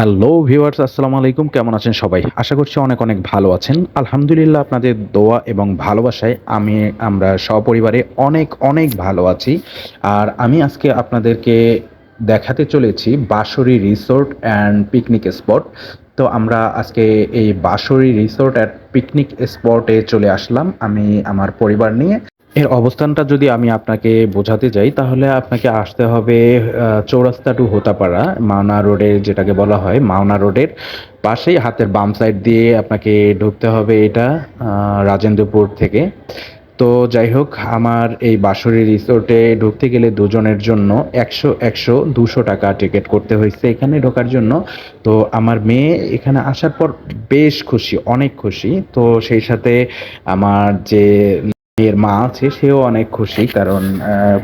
Hello viewers, আসসালামু আলাইকুম। কেমন আছেন সবাই? আশা করছি অনেক অনেক ভালো আছেন। আলহামদুলিল্লাহ আপনাদের দোয়া এবং ভালোবাসায় আমি, আমরা সপরিবারে অনেক অনেক ভালো আছি। আর আমি আজকে আপনাদেরকে দেখাতে চলেছি Banshori resort and picnic spot. তো আমরা আজকে এই বাঁশরী রিসোর্ট অ্যান্ড পিকনিক স্পটে চলে আসলাম। আমি, আমার পরিবার নিয়ে। এর অবস্থানটা যদি আমি আপনাকে বোঝাতে যাই, তাহলে আপনাকে আসতে হবে চৌরাস্তা টু হোতাপাড়া, মাওনা রোডের যেটাকে বলা হয়, মাওনা রোডের পাশেই, হাতের বাম সাইড দিয়ে আপনাকে ঢুকতে হবে এটা রাজেন্দ্রপুর থেকে। তো যাই হোক, আমার এই বাঁশরী রিসোর্টে ঢুকতে গেলে দুজনের জন্য একশো একশো দুশো টাকা টিকিট করতে হয়েছে এখানে ঢোকার জন্য। তো আমার মেয়ে এখানে আসার পর বেশ খুশি, অনেক খুশি। তো সেই সাথে আমার যে মেয়ের মা আছে, সেও অনেক খুশি কারণ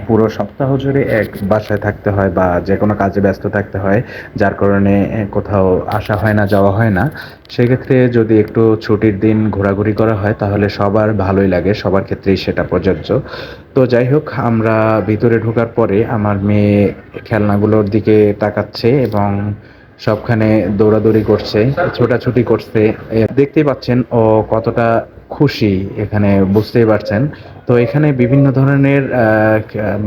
পুরো সপ্তাহ জুড়ে এক বাসায় থাকতে হয় বা যে কোনো কাজে ব্যস্ত থাকতে হয়, যার কারণে কোথাও আসা হয় না, যাওয়া হয় না। সেক্ষেত্রে যদি একটু ছুটির দিন ঘোরাঘুরি করা হয়, তাহলে সবার ভালোই লাগে, সবার ক্ষেত্রেই সেটা প্রযোজ্য। তো যাই হোক, আমরা ভিতরে ঢোকার পরে আমার মেয়ে খেলনাগুলোর দিকে তাকাচ্ছে এবং সবখানে দৌড়াদৌড়ি করছে, ছোটাছুটি করছে। দেখতেই পাচ্ছেন ও কতটা খুশি, এখানে বুঝতেই পারছেন। তো এখানে বিভিন্ন ধরনের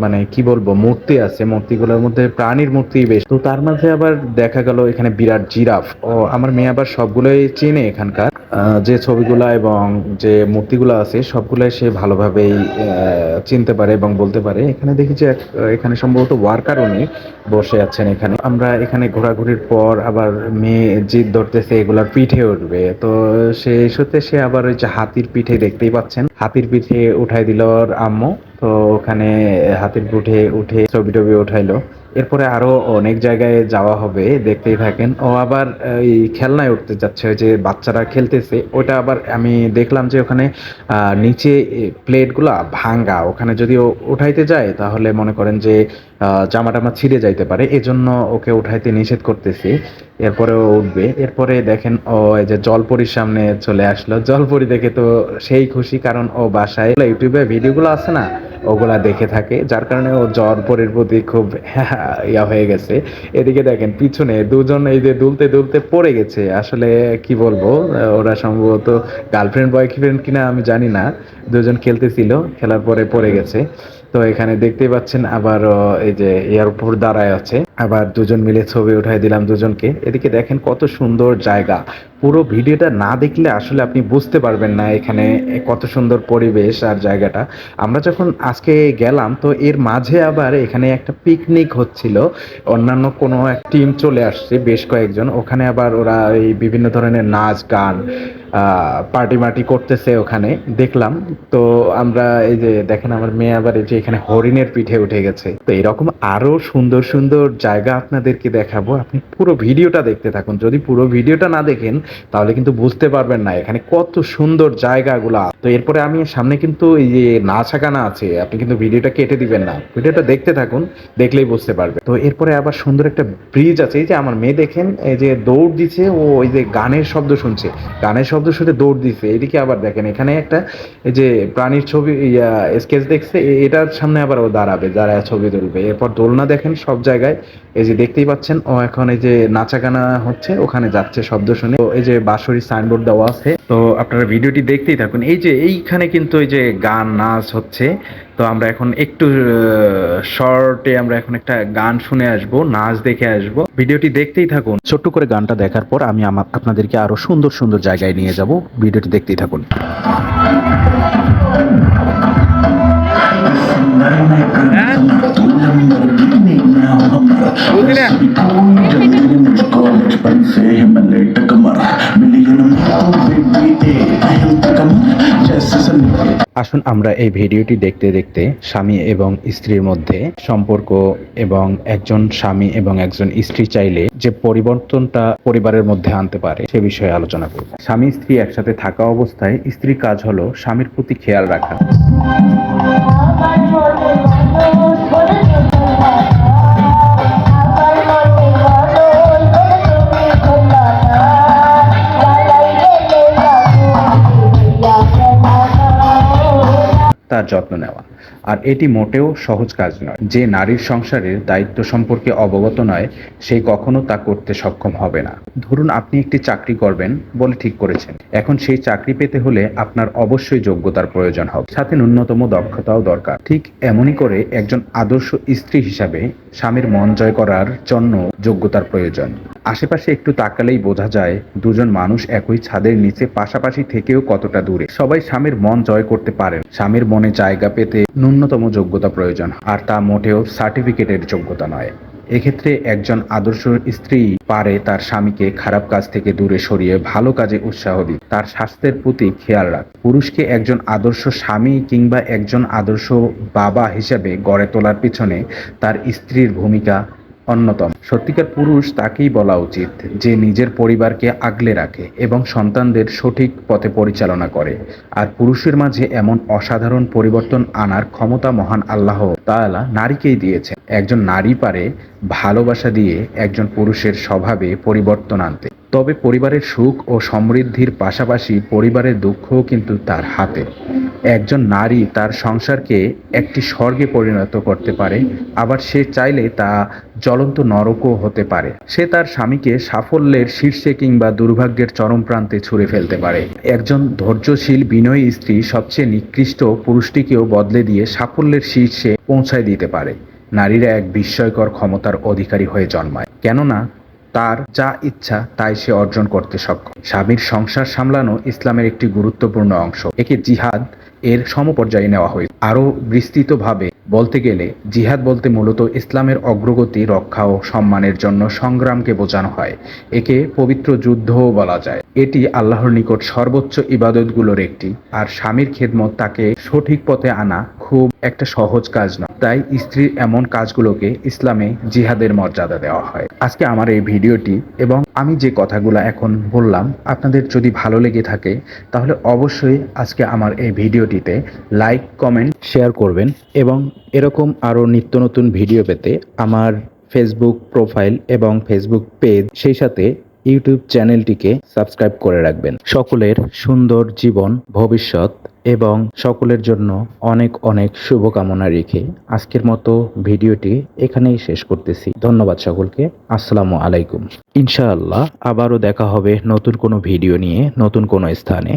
মানে কি বলব, মূর্তি আছে। মূর্তিগুলোর মধ্যে প্রাণীর মূর্তি বেশ। তো তার মাঝে আবার দেখা গেল এখানে বিরাট জিরাফ। ও, আমার মেয়ে আবার সবগুলোই চেনে এখানকার। যে ছবিগুলা এবং যে মূর্তিগুলো আছে, সবগুলাই সে ভালোভাবেই চিনতে পারে এবং বলতে পারে। এখানে দেখি যে এখানে সম্ভবত ওয়ার্কার উনি বসে আছেন এখানে। আমরা এখানে ঘোরাঘুরির পর আবার মেয়ে জিদ ধরতেছে, এগুলার পিঠে উঠবে। তো সেই সত্যি সে আবার ওই যে হাতির পিঠে দেখতেই পাচ্ছেন। হাতির পিঠে উঠাই দিল আম্মু। তো ওখানে হাতির পিঠে উঠে ছবি টবি উঠাইলো এরপরে আরও অনেক জায়গায় যাওয়া হবে, দেখতেই থাকেন। ও আবার, এই খেলনায় উঠতে যাচ্ছে, ওই যে বাচ্চারা খেলতেছে। ওটা আবার আমি দেখলাম যে ওখানে নিচে প্লেটগুলা ভাঙ্গা। ওখানে যদি ও উঠাইতে যায়, তাহলে মনে করেন যে জামা টামা ছিঁড়ে যাইতে পারে। এজন্য ওকে উঠাইতে নিষেধ করতেছি। এরপরে ও উঠবে। এরপরে দেখেন, ও এই যে জলপরির সামনে চলে আসলো। জলপরি দেখে তো সেই খুশি, কারণ ও বাসায়। ইউটিউবে ভিডিওগুলো আছে না? ওগুলা দেখে থাকে, যার কারণে ও জ্বর, পরের প্রতি খুব ইয়া হয়ে গেছে। এদিকে দেখেন, পিছনে দুজন এই যে দুলতে দুলতে পড়ে গেছে। আসলে কি বলব, ওরা সম্ভবত গার্লফ্রেন্ড বয়ফ্রেন্ড কিনা আমি জানি না। দুজন খেলতেছিল, খেলার পরে পড়ে গেছে। তো এখানে দেখতেই পাচ্ছেন আবার এই যে এয়ারপোর্ট দাঁড়ায় আছে। আবার দুজন মিলে ছবি উঠাই দিলাম দুজনকে। এদিকে দেখেন কত সুন্দর জায়গা পুরো ভিডিওটা না দেখলে আসলে আপনি বুঝতে পারবেন না এখানে কত সুন্দর পরিবেশ আর জায়গাটা। আমরা যখন আজকে গেলাম, তো এর মাঝে আবার এখানে একটা পিকনিক হচ্ছিল। অন্যান্য কোনো এক টিম চলে আসছে, বেশ কয়েকজন। ওখানে আবার ওরা এই বিভিন্ন ধরনের নাচ, গান পার্টি মার্টি করতেছে ওখানে, দেখলাম। তো আমরা এই যে দেখেন আমার মেয়ে আবার এই যে এখানে হরিণের পিঠে উঠে গেছে। তো এরকম আরও সুন্দর সুন্দর জায়গা আপনাদেরকে দেখাবো। আপনি পুরো ভিডিওটা দেখতে থাকুন। যদি পুরো ভিডিওটা না দেখেন, তাহলে কিন্তু বুঝতে পারবেন না এখানে কত সুন্দর জায়গাগুলো। তো এরপরে আমি সামনে কিন্তু এই যে নাচাগানা আছে, আপনি কিন্তু ভিডিওটা কেটে দিবেন না। ভিডিওটা দেখতে থাকুন, দেখলেই বুঝতে পারবে তো এরপরে আবার সুন্দর একটা ব্রিজ আছে, এই যে আমার মেয়ে দেখেন, এই যে দৌড় দিছে, ও ওই যে গানের শব্দ শুনছে। গানের শব্দ শুনে দৌড় দিছে, এদিকে আবার দেখেন, এখানে একটা এই যে প্রাণীর ছবি স্কেচ দেখছে এটার সামনে আবার ও দাঁড়াবে, দাঁড়ায় ছবি তুলবে। এরপর দোলনা দেখেন, সব জায়গায়, এই যে দেখতেই পাচ্ছেন, ও এখন এই যে নাচা গানা হচ্ছে, ওখানে যাচ্ছে শব্দ শুনে। তো এই যে বাঁশরি সাইনবোর্ড দেওয়া আছে, তো আপনারা ভিডিওটি দেখতেই থাকুন। এই যে এইখানে কিন্তু এই যে গান নাচ হচ্ছে তো আমরা এখন একটু শর্টে আমরা এখন একটা গান শুনে আসব নাচ দেখে আসব ভিডিওটি দেখতেই থাকুন ছোট্ট করে গানটা দেখার পর আমি আমার আপনাদেরকে আরও সুন্দর সুন্দর জায়গায় নিয়ে যাব ভিডিওটি দেখতেই থাকুন আসুন আমরা এই ভিডিওটি দেখতে দেখতে স্বামী এবং স্ত্রীর মধ্যে সম্পর্ক এবং একজন স্বামী এবং একজন স্ত্রী চাইলে যে পরিবর্তনটা পরিবারের মধ্যে আনতে পারে সে বিষয়ে আলোচনা করব। স্বামী স্ত্রী একসাথে থাকা অবস্থায় স্ত্রীর কাজ হলো স্বামীর প্রতি খেয়াল রাখা। যত্ন নেওয়া। আর এটি মোটেও সহজ কাজ নয়। যে নারীর সংসারের দায়িত্ব সম্পর্কে অবগত নয়, সে কখনো তা করতে সক্ষম হবে না। ধরুন আপনি একটি চাকরি করবেন বলে ঠিক করেছেন। এখন সেই চাকরি পেতে হলে আপনার অবশ্যই যোগ্যতার প্রয়োজন হবে। সাথে ন্যূনতম দক্ষতাও দরকার। ঠিক এমনই করে একজন আদর্শ স্ত্রী হিসাবে স্বামীর মন জয় করার জন্য যোগ্যতার প্রয়োজন। আশেপাশে একটু তাকালেই বোঝা যায়, দুজন মানুষ একই ছাদের নিচে পাশাপাশি থেকেও কতটা দূরে। সবাই স্বামীর মন জয় করতে পারেন। স্বামীর মনে জায়গা পেতে ন্যূনতম যোগ্যতা প্রয়োজন, আর তা মোটেও সার্টিফিকেটের যোগ্যতা নয়। এক্ষেত্রে একজন আদর্শ স্ত্রী পারে তার স্বামীকে খারাপ কাজ থেকে দূরে সরিয়ে ভালো কাজে উৎসাহ দিতে। তার স্বাস্থ্যের প্রতি খেয়াল রাখ। পুরুষকে একজন আদর্শ স্বামী কিংবা একজন আদর্শ বাবা হিসেবে গড়ে তোলার পিছনে তার স্ত্রীর ভূমিকা অন্যতম। সত্যিকার পুরুষ তাকেই বলা উচিত যে নিজের পরিবারকে আগলে রাখে এবং সন্তানদের সঠিক পথে পরিচালনা করে। আর পুরুষের মাঝে এমন অসাধারণ পরিবর্তন আনার ক্ষমতা মহান আল্লাহ তাআলা নারীকেই দিয়েছেন। একজন নারী পারে ভালোবাসা দিয়ে একজন পুরুষের স্বভাবে পরিবর্তন আনতে। তবে পরিবারের সুখ ও সমৃদ্ধির পাশাপাশি পরিবারের দুঃখও কিন্তু তার হাতে। একজন নারী তার সংসারকে একটি স্বর্গে পরিণত করতে পারে, আবার সে চাইলে তা জ্বলন্ত নরকও হতে পারে। সে তার স্বামীকে সাফল্যের শীর্ষে কিংবা দুর্ভাগ্যের চরম প্রান্তে ছুঁড়ে ফেলতে পারে। একজন ধৈর্যশীল বিনয়ী স্ত্রী সবচেয়ে নিকৃষ্ট পুরুষটিকেও বদলে দিয়ে সাফল্যের শীর্ষে পৌঁছায় দিতে পারে। নারীরা এক বিস্ময়কর ক্ষমতার অধিকারী হয়ে জন্মায়। কেননা, তার যা ইচ্ছা তাই সে অর্জন করতে সক্ষম। স্বামীর সংসার সামলানো ইসলামের একটি গুরুত্বপূর্ণ অংশ। একে জিহাদ এর সমপর্যায়ে নেওয়া হয়েছে। আরও বিস্তৃতভাবে বলতে গেলে, জিহাদ বলতে মূলত ইসলামের অগ্রগতি, রক্ষা ও সম্মানের জন্য সংগ্রামকে বোঝানো হয়। একে পবিত্র যুদ্ধও বলা যায়। এটি আল্লাহর নিকট সর্বোচ্চ ইবাদতগুলোর একটি। আর স্বামীর খেদমত তাকে সঠিক পথে আনা খুব একটা সহজ কাজ নয়। তাই স্ত্রীর এমন কাজগুলোকে ইসলামে জিহাদের মর্যাদা দেওয়া হয়। আজকে আমার এই ভিডিওটি এবং আমি যে কথাগুলো এখন বললাম, আপনাদের যদি ভালো লেগে থাকে, তাহলে অবশ্যই আজকে আমার এই ভিডিওটিতে লাইক, কমেন্ট, শেয়ার করবেন এবং এরকম আরও নিত্য নতুন ভিডিও পেতে আমার ফেসবুক প্রোফাইল এবং ফেসবুক পেজ সেই সাথে ইউটিউব চ্যানেলটিকে সাবস্ক্রাইব করে রাখবেন। সকলের সুন্দর জীবন, ভবিষ্যৎ এবং সকলের জন্য অনেক অনেক শুভকামনা রেখে আজকের মতো ভিডিওটি এখানেই শেষ করতেছি। ধন্যবাদ সকলকে। আসসালামু আলাইকুম। ইনশাআল্লাহ আবারও দেখা হবে নতুন কোনো ভিডিও নিয়ে, নতুন কোনো স্থানে।